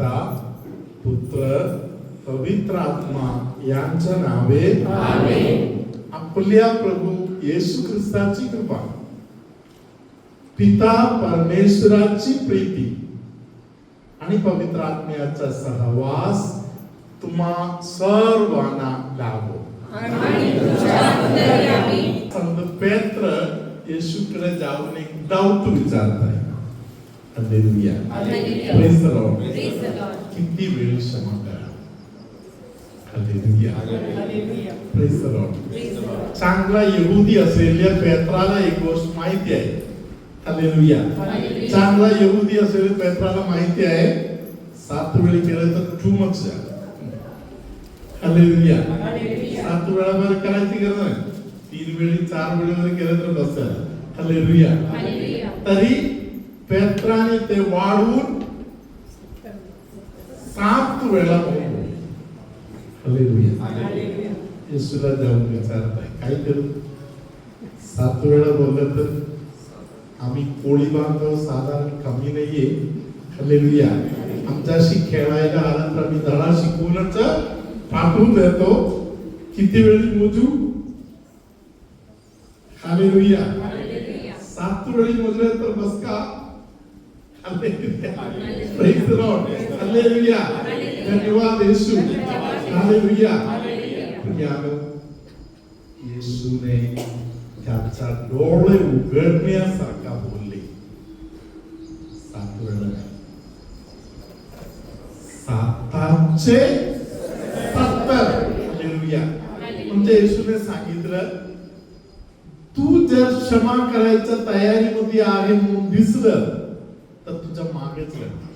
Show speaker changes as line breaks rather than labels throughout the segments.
पिता पुत्र पवित्र आत्मा यांच्या नावे आपल्या प्रभू येशू ख्रिस्ताची कृपा. पिता परमेश्वराची प्रीती आणि पवित्र आत्म्याचा सहवास तुम्हा सर्वांना लाभो. संत पेत्र येशूकडे जाऊन एक डाऊट विचारताय हालेलुया Praise the Lord. किती वेळ क्षमा करा हालेलुया Praise the Lord. चांगला यहुदी असलेल्या पेत्राला एक गोष्ट माहिती आहे हालेलुया चांगला यहुदी असलेल्या पेत्राला माहिती आहे सात वेळी केलं तर टू मच हालेलुया सात वेळा बरं करायची गरज नाही तीन वेळी चार वेळी वगैरे केलं तर बस हालेलुया तरी पेत्राने ते वाढवून सात वेळा बोललो हालेलुया. येशूला जाऊन विचारताय काय करू सात वेळा बोललं तर आम्ही कोळी बांधव साधारण कमी नाहीये. हालेलुया. आमच्याशी खेळायला आला तर आम्ही धडा शिकवूनच पाठवून देतो. किती वेळी मोजू? हालेलुया. सात वेळी मोजले तर बस का? Praise the Lord. हालेलुया धन्यवाद येशू हालेलुया प्रियानो येशूने त्याचा डोळे उघडण्यासारखा बोलले सात वेळा नाही. साताचे सत्तर हालेलुया म्हणजे येशूने सांगितलं तू जर क्षमा करायच्या तयारीमध्ये आहे म्हणून दिसलं तर तुझ्या मागेच लागणार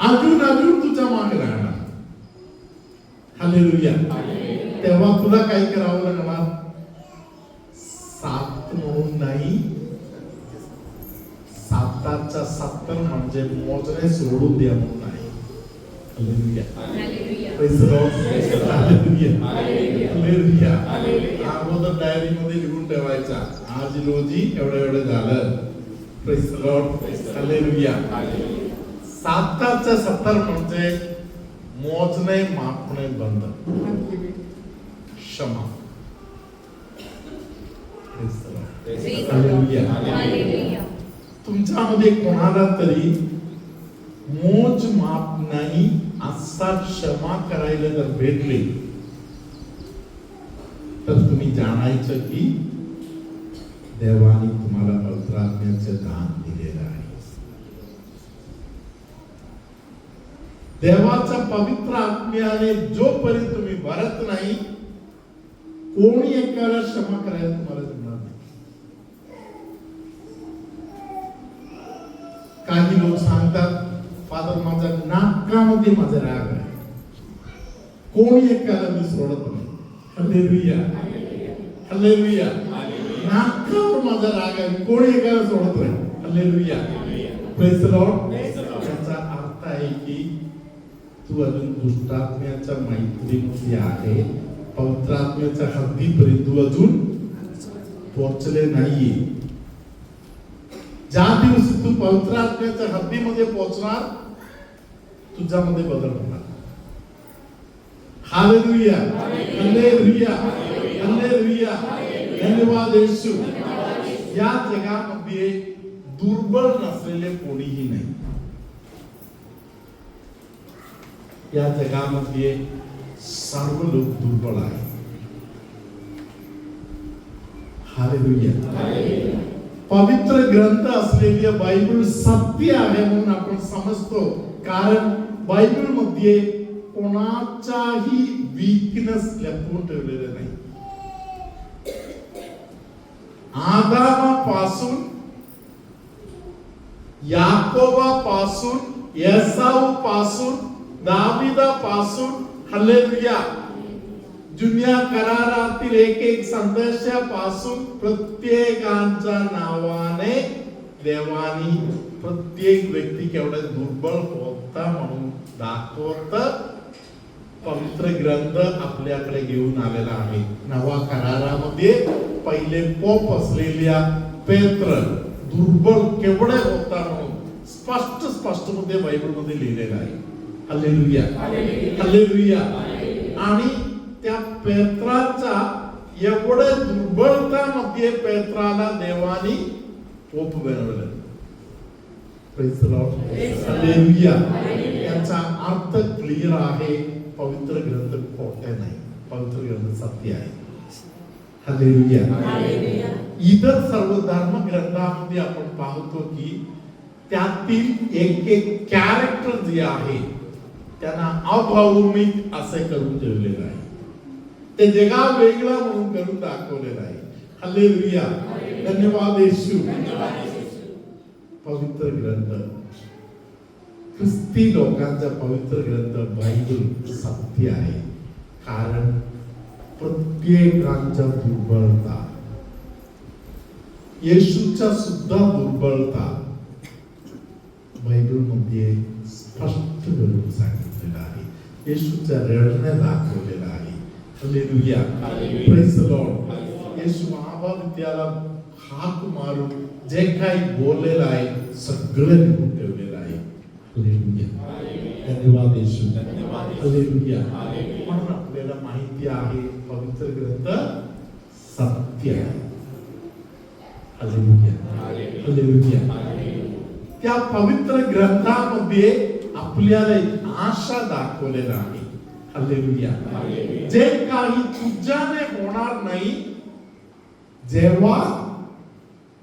अजून अजून तुझ्या मागे राहणार. हालेलुया. तेव्हा तुला काय करावं लागणार? सात म्हणून नाही. साताच्या सत्तर म्हणजे मोजणे सोडून द्या म्हणून नाही. अगोदर डायरी मध्ये लिहून ठेवायचा. आज रोजी एवढं एवढं झालं. Praise सत्तर म्हणजे मोजणे मापणे बंद. क्षमा. तुमच्यामध्ये कोणाला तरी मोज माप नाही असा क्षमा करायला जर भेटले तर तुम्ही जाणायचं की देवाने तुम्हाला पवित्रात्म्याचे दान दिलेलं आहे देवाचा पवित्र आत्म्याने जोपर्यंत तुम्ही भरत नाही कोणी एकाला क्षमा करायला तुम्हाला जमणार नाही. काही लोक सांगतात फादर माझ्या नाकामध्ये माझा राग आहे. कोणी एकाला मी सोडत नाही. हल्लेलुया हल्लेलुया नाकावर माझा राग आहे कोणी एकाला सोडत नाही. हल्लेलुया प्रेस लॉर्ड तू अजून दुष्टात्म्याच्या मैत्रीमध्ये आहे. पवित्रात्म्याच्या हद्दीपर्यंत तू अजून पोहोचले नाहीये. ज्या दिवशी तू पवित्रात्म्याच्या हद्दीमध्ये पोहोचणार तुझ्यामध्ये बदल होणार. हालेलुया. हालेलुया हालेलुया धन्यवाद येशू. या जगामध्ये दुर्बल नसलेले कोणीही नाही. या जगामध्ये सर्व लोक दुर्बल आहेत हालेलुया पवित्र ग्रंथ असलेली बायबल सत्य आहे म्हणून आपण समजतो कारण बायबलमध्ये कोणाचाही वीकनेस लपवून ठेवलेलं नाही आदामापासून याकोबापासून येसाऊ पासून दाविदापासून हल्लेलुया जुन्या करारातील एक एक संदेशापासून प्रत्येकांच्या नावाने देवानी प्रत्येक व्यक्ती केवढे दुर्बल होता म्हणून दाखवत पवित्र ग्रंथ आपल्याकडे घेऊन आलेला आहे. नवा करारामध्ये पहिले पोप असलेल्या पेत्र दुर्बल केवढे होता म्हणून स्पष्ट स्पष्टमध्ये बायबलमध्ये लिहिलेला आहे. हल्लेलुया हल्लेलुया आणि त्या पेत्राच्या एवढ्या दुर्बलतामध्ये पेत्राला देवानी पोप बनवलं. याचा अर्थ क्लिअर आहे. पवित्र ग्रंथ खोटे नाही. पवित्र ग्रंथ सत्य आहे. Hallelujah. इतर सर्व धर्म ग्रंथामध्ये आपण पाहतो की त्यातील एक एक कॅरेक्टर जे आहे त्यांना अभावमिक असं करून ठेवलेलं आहे. ते जगा वेगळा म्हणून करून दाखवलेलं आहे. हल्लेलुया धन्यवाद येशू. पवित्र ग्रंथ. ख्रिस्ती लोकांचा पवित्र ग्रंथ बायबल सत्य आहे. कारण प्रत्येकांच्या दुर्बलता. येशूच्या सुद्धा दुर्बलता. बायबलमध्ये स्पष्ट करून सांगितलेलं आहे येशूच्या रडणे दाखवलेलं आहे hallelujah praise the Lord Yeshu महाभारत्याला हाक मारून जे काही बोललेलं आहे सगळं लिहून ठेवलेलं आहे हालेलुया धन्यवाद येशू हालेलुया म्हणून आपल्याला माहिती आहे पवित्र ग्रंथ सत्य आहे हालेलुया हालेलुया त्या पवित्र ग्रंथामध्ये आपल्याला एक आशा दाखवलेला आहे हालेलुया जे काही तुझ्याने होणार नाही जेव्हा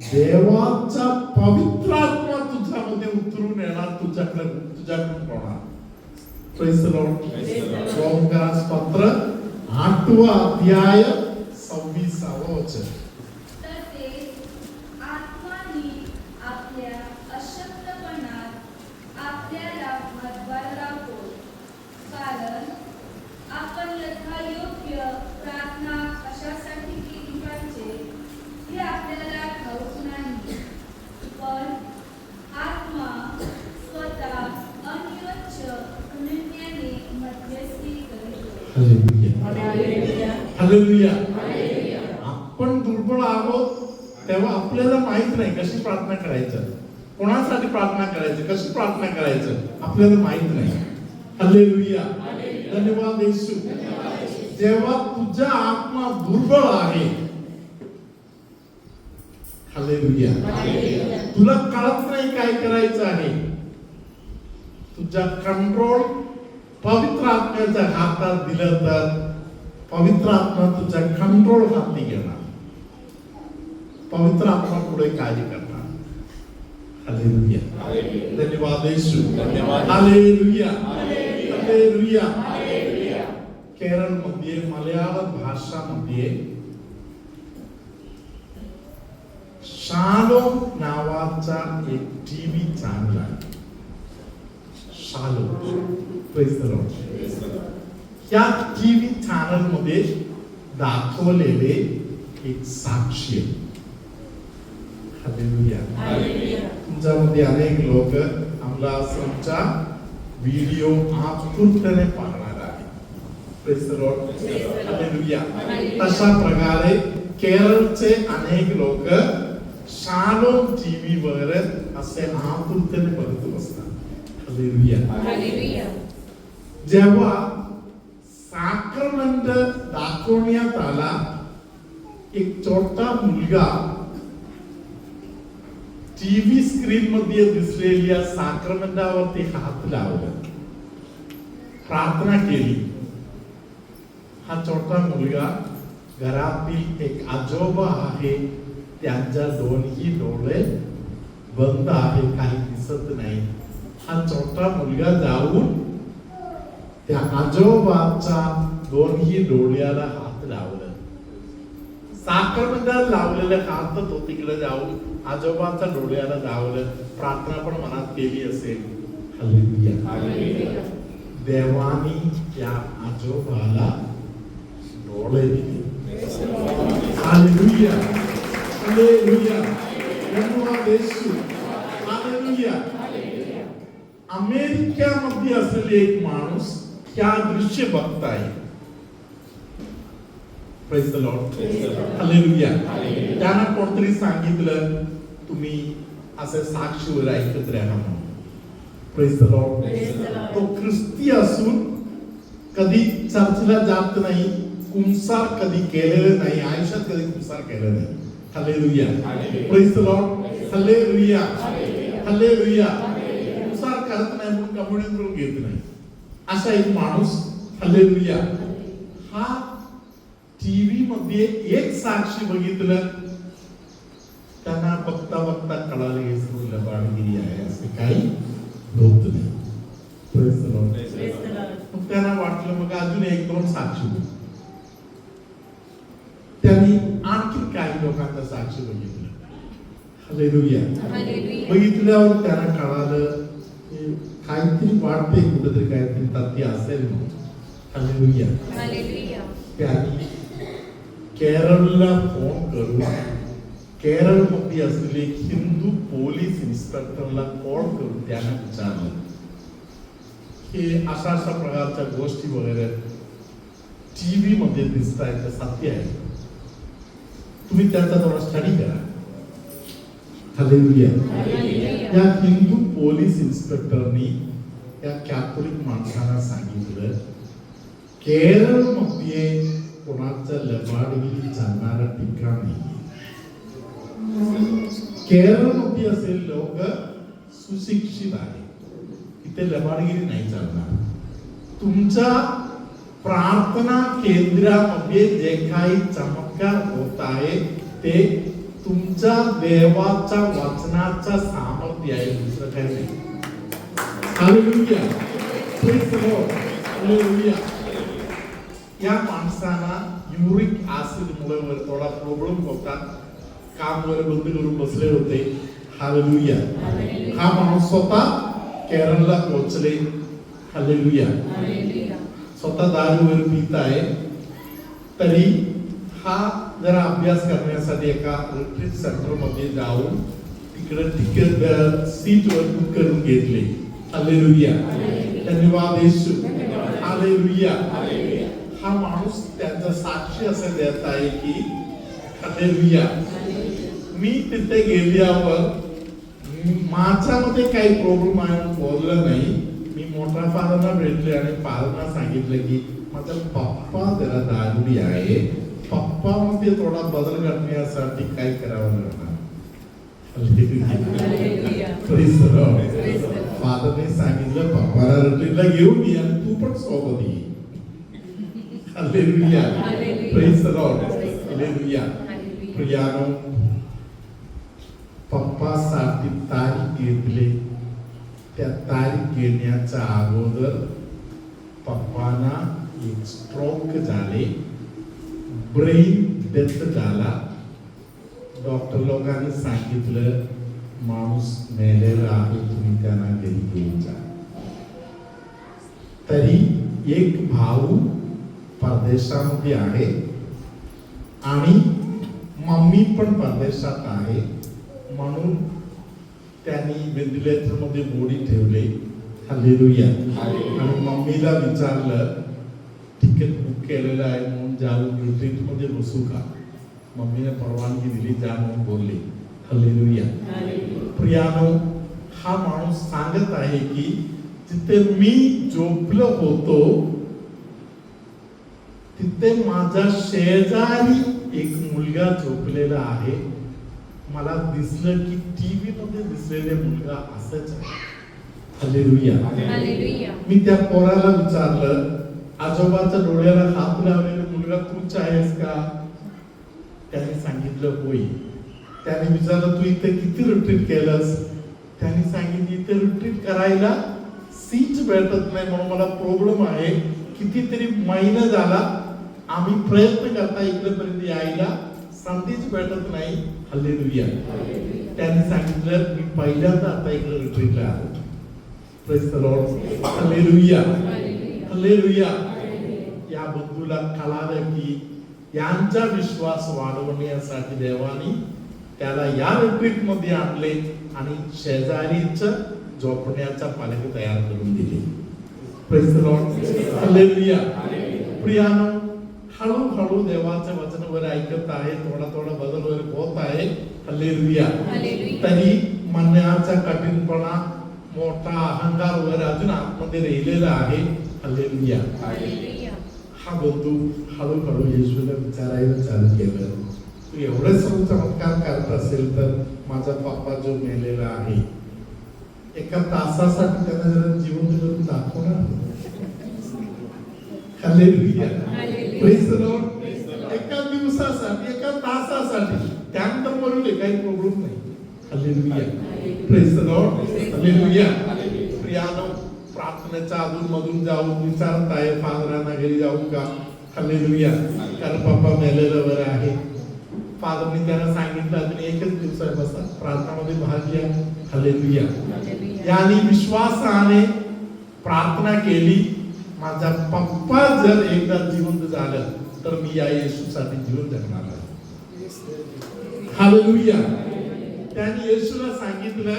देवाचा पवित्र आत्मा तुझ्यामध्ये उतरून येणार तुझ्याकडे तुझ्याकडून होणार Praise the Lord. रोमकारास पत्र आठवा अध्याय सव्वीसावं वचन
तसेच आत्मानी आपल्या अशक्तपणात आपल्याला हातभार लावतो कारण आपण यथायोग्य प्रार्थना कशासाठी केली पाहिजे हे आपल्याला ठाऊक नाही पण आत्मा स्वतः अनिवच्छ निर्णयाने मध्यस्थी करीतो
हालेलुया आपण दुर्बळ आहोत तेव्हा आपल्याला माहीत नाही कशी प्रार्थना करायचं. कोणासाठी प्रार्थना करायचं कशी प्रार्थना करायचं आपल्याला माहीत नाही. हालेलुया धन्यवाद येशू जेव्हा तुझा आत्मा दुर्बळ आहे हालेलुया तुला कळत नाही काय करायचं आहे. तुझा कंट्रोल पवित्र आत्म्याच्या हातात दिलं तर पवित्र आत्मा तुझा कंट्रोल हाती घेणार पवित्र आत्मा पुढे कार्य करणार धन्यवाद येशू केरळमध्ये मलयाळम भाषामध्ये शालोम नावाचा एक टीव्ही चॅनल आहे शालोम Praise the Lord. या टीव्ही चॅनलमध्ये दाखवलेले एक हालेलुया. तुमच्यामध्ये अनेक लोक आम्हाला तुमचा व्हिडिओ आतुरतेने पाहणार आहे तशा प्रकारे केरळचे अनेक लोक शालोम टीव्ही वर असे आतुरतेने बघत बसतात. जेव्हा साक्रमंत दाखवण्यात आला. एक छोटा मुलगा टीव्ही स्क्रीन मध्ये दिसलेल्या साक्रमंतावरती हात लावला. प्रार्थना केली. हा छोटा मुलगा घरातील एक आजोबा आहे. त्यांच्या दोन्ही डोळे बंद आहे काही दिसत नाही. हा छोटा मुलगा जाऊन त्या आजोबाचा दोन्ही डोळ्याला हात लावलं. साखरमंदात लावलेल्या हात तो तिकडे जाऊन आजोबाच्या डोळ्याला लावलं. प्रार्थना पण मनात केली असेल. हालेलुया. देवानी त्या आजोबाला डोळे दिले. हालेलुया. हालेलुया. धन्यवाद येशू. हालेलुया. अमेरिकेमध्ये असलेले एक माणूस त्या दृश्य बघताय. The Lord. Hallelujah. त्यांना कोणतरी सांगितलं तुम्ही असं साक्षीवर ऐकत राहा the Lord. तो ख्रिस्ती असून कधी चर्चला जात नाही कुंसार कधी केलेलं नाही आयुष्यात कधी कुंसार केलं नाही. Hallelujah praise the Lord hallelujah hallelujah कुंसार करत नाही म्हणून कम्युनियन करून घेत नाही. असा एक माणूस हालेलुया हा टीव्ही मध्ये एक साक्षी बघितलं त्यांना बघता बघता कळालं हे सर्व लबाडगिरी आहे असे काही होत नाही. मग त्यांना वाटलं मग अजून एक दोन साक्षी. त्यांनी आणखी काही लोकांचा साक्षी बघितलं. बघितल्यावर त्यांना कळालं की काहीतरी वाटते कुठेतरी काहीतरी तथ्य असेल म्हणून. त्यांनी केरळला फोन करून केरळमध्ये असलेले हिंदू पोलीस इन्स्पेक्टरला कॉल करून त्यांना विचारलं की अशा अशा प्रकारच्या गोष्टी वगैरे टीव्ही मध्ये दिसत आहेत त्या सत्य आहे तुम्ही त्याचा थोडा स्टडी करा. या हिंदू पोलीस इन्स्पेक्टरनी या कॅथोलिक माणसांना सांगितलं केरळमध्ये कोणाचं लबाडगिरी चालणारं ठिकाणी केरळमध्ये असेल लोक सुशिक्षित आहे तिथे लबाडगिरी नाही चालणार. तुमच्या प्रार्थना केंद्रामध्ये जे काही चमत्कार होत आहे ते तुमच्या देवाचा वचनाचं सामर्थ्य आहे दुसरं काही नाही. Hallelujah. Praise the Lord. Hallelujah. या माणसाला युरिक ऍसिड मुळे थोडा प्रॉब्लेम होता. काम वगैरे बंद करून बसले होते. हालेलुया. हा माणूस स्वतः केरळला पोहोचले. हालेलुया. स्वतः दारू वगैरे पित आहे. तरी हा जरा अभ्यास करण्यासाठी एका रिट्रीट सेंटरमध्ये जाऊन तिकडे तिकीट सीट वर बुक करून घेतले. हालेलुया. धन्यवाद येशू. हालेलुया. हा माणूस त्यांचा साक्षी असं देत आहे की हालेलुया मी तिथे गेल्यावर माझ्यामध्ये काही प्रॉब्लेम आहे बोललं नाही. मी मोठ्या फादरला भेटले आणि फादरला सांगितलं की माझा पप्पा जरा दारुडी आहे. पप्पा मध्ये थोडा बदल करण्यासाठी काय करावं लागणार. फादरने सांगितलं पप्पाला रटलीला घेऊन ये आणि तू पण सोबत ये. Hallelujah.
Hallelujah.
Praise the Lord. Hallelujah. प्रियानो पप्पासाठी तारीख घेतले त्या तारीख घेण्याच्या अगोदर पप्पांना एक स्ट्रोक झाले ब्रेन डेथ झाला डॉक्टर लोकांनी सांगितलं माणूस मेलेला आहे तुम्ही त्यांना घरी घेऊन जा तरी एक भाऊ परदेशामध्ये आहे. आणि मम्मी पण परदेशात आहे. म्हणून त्यांनी व्हेंटिलेटरमध्ये बॉडी ठेवले. हालेलुया आणि मम्मीला विचारलं तिकीट बुक केलेलं आहे म्हणून जाऊन मध्ये बसू का? मम्मीने परवानगी दिली जा म्हणून बोलले.
Hallelujah.
प्रियानो हा माणूस सांगत आहे की तिथे मी झोपलो होतो तिथे माझा शेजारी एक मुलगा झोपलेला आहे. मला दिसलं की टीव्ही मध्ये दिसलेले मुलगा असंच आहे. मी त्या पोराला विचारलं आजोबाच्या डोळ्याला हात लावलेला मुलगा तूच आहेस का? त्याने सांगितलं होय. त्याने विचारलं तू इथे किती रिट्रीट केलंस? त्याने सांगितलं इथे रिट्रीट करायला सीट भेटत नाही म्हणून मला प्रॉब्लेम आहे. कितीतरी महिना झाला आम्ही प्रयत्न करता इकडेपर्यंत यायला. संधीच भेटत नाही. हल्ले दुया त्यांनी सांगितलं मी पहिल्यांदा आता इकडे रिट्रीटला आलो. Praise the या बंधूला कळालं की यांचा विश्वास वाढवण्यासाठी देवानी त्याला या रिट्रीटमध्ये आणले आणि शेजारीच झोपण्याचा पालक तयार करून दिले. Praise प्रियानो हळूहळू देवाचं वचन वगैरे ऐकत आहे थोडा थोडा बदल वगैरे होत आहे. हल्लेलुया. तरी म्हणण्याचा कठीणपणा मोठा अहंकार वगैरे अजून आतमध्ये राहिलेला आहे. हल्लेलुया. हा बंधू हळूहळू येशूला विचारायला चालू केलं. तू एवढे सर्व चमत्कार करत असेल तर माझा पप्पा जो मेलेला आहे एका तासासाठी त्याला जरा जीवन करून दाखवणार हालेलुया एका दिवसासाठी एका तासासाठी. त्यानंतर म्हणून काही प्रॉब्लेम नाही. Hallelujah praise the Lord hallelujah प्रियानो प्रार्थनेच्या अधून मधून जाऊन विचारत आहे फादरांना घरी जाऊ का? हालेलुया कारण पप्पा मेलेलं बरं आहे. फादरनी त्यांना सांगितलं अजून एकच दिवस आहे बसा. प्रार्थनामध्ये भाग घ्या हालेलुया
हालेलुया
यांनी विश्वासाने प्रार्थना केली. माझा पप्पा जर एकदा जिवंत झालं तर मी या येशूसाठी जीवन जगणार आहे. हालेलुया त्यांनी येशूला सांगितलं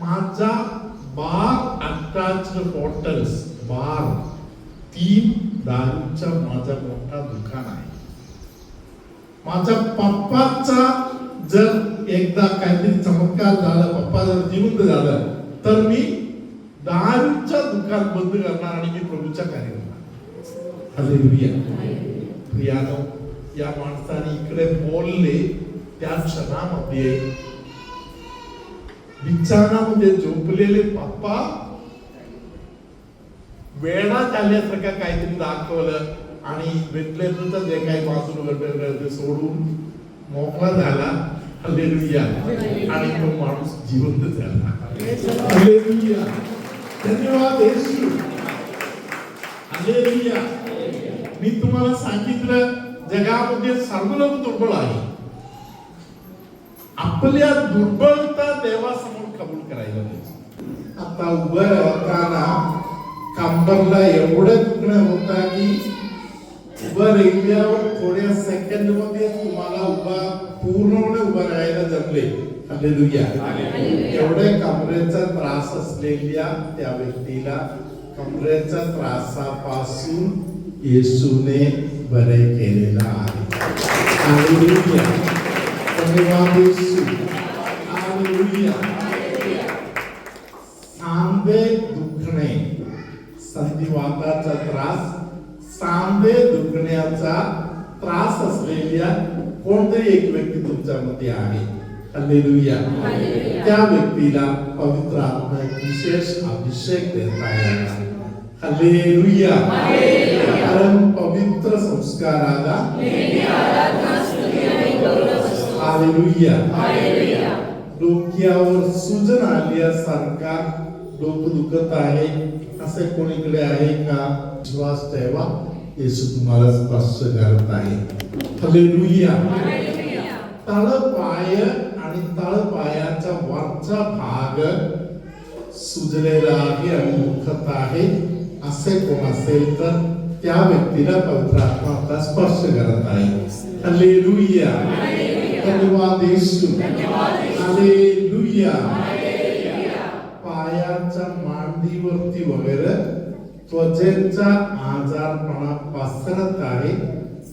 माझा बार अटॅच्ड बॉटल्स बार तीन दारूचा माझा मोठा दुकान आहे. माझ्या पप्पाचा जर एकदा काहीतरी चमत्कार झाला पप्पा जर जिवंत झालं तर मी दारूचं दुकान बंद करणार आणि मी प्रभूच्या कार्य करणार हालेलुया प्रियानो या माणसाने इकडे बोलले त्या क्षणामध्ये बिछाणामध्ये झोपलेले पप्पा वेळा आल्यासारखं काहीतरी दाखवलं आणि बेतलेचं जे काही वाचून वगैरे ते सोडून मोकळा झाला हालेलुया आणि तो माणूस जिवंत झाला हालेलुया धन्यवाद येशू हालेलुया मी तुम्हाला सांगितलं जगामध्ये सर्व लोक दुर्बळ आहे आपल्या दुर्बलता देवासमोर कबूल करायला पाहिजे. आता उभं राहताना कंबरला एवढं दुखणं होता की उभं राहिल्यावर थोड्या सेकंडमध्ये तुम्हाला उभा पूर्णपणे उभं राहायला जमले एवढे कमरेचा त्रास असलेल्या त्या व्यक्तीला कमरेच्या त्रासापासून येशूने बरे केलेला आहे. सांधे दुखणे संधिवाताचा त्रास सांधे दुखण्याचा त्रास असलेल्या कोणतरी एक व्यक्ती तुमच्यामध्ये आहे. हालेलुया. त्या व्यक्तीला पवित्र आत्मा एक विशेष अभिषेक देत आहे हालेलुया कारण पवित्र संस्काराला हालेलुया डोक्यावर सुजन आल्यासारखा डोकं दुखत आहे असे कोणीकडे आहे का विश्वास ठेवा येशू तुम्हाला स्पर्श करत आहे हालेलुया
हालेलुया
तळपाय आणि तळपायाचा वरचा भाग सुजलेला आहे आणि आहे. असे कोण असेल तर त्या व्यक्तीला पवित्र आत्मा आता स्पर्श करत आहे. हालेलुया धन्यवाद येशू. हालेलुया पायाच्या मांडीवरती वगैरे त्वचेचा आजारपणा पसरत आहे.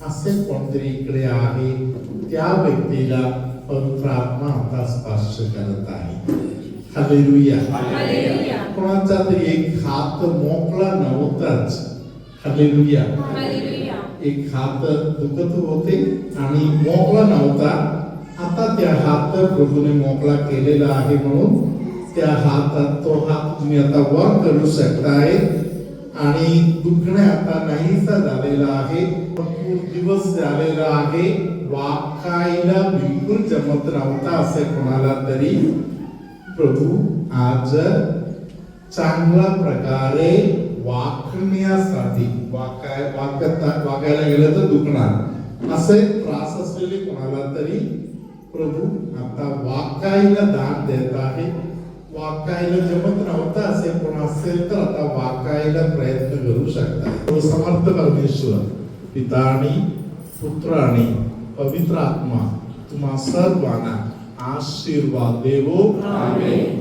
असे कोणतरी इकडे आहे. त्या व्यक्तीला आत्मा आता स्पर्श करत आहे
हालेलुया।
कोणाचा तरी एक हात मोकळा नव्हताच. हालेलुया।
हालेलुया।
एक हात दुखत होते आणि मोकळा नव्हता. आता त्या हात प्रभूने मोकळा केलेला आहे म्हणून त्या हातात तो हात तुम्ही आता वर करू शकताय. आणि दुखणे आता नाहीसा झालेला आहे. भरपूर दिवस झालेला आहे. वाकायला बिलकुल जमत नव्हता असे कोणाला तरी. प्रभू आज चांगल्या प्रकारे वाकण्यासाठी वाकाय वाकता वाकायला गेलं तर दुखणार. असे त्रास असलेले कोणाला तरी. प्रभू आता वाकायला दान देत आहे. वाकायला जमत नव्हता असे कोण असेल तर आता वाकायला प्रयत्न करू शकता. तो समर्थ परमेश्वर पिता आणि पुत्र आणि पवित्र आत्मा तुम्हा सर्वांना आशीर्वाद देवो
आमेन.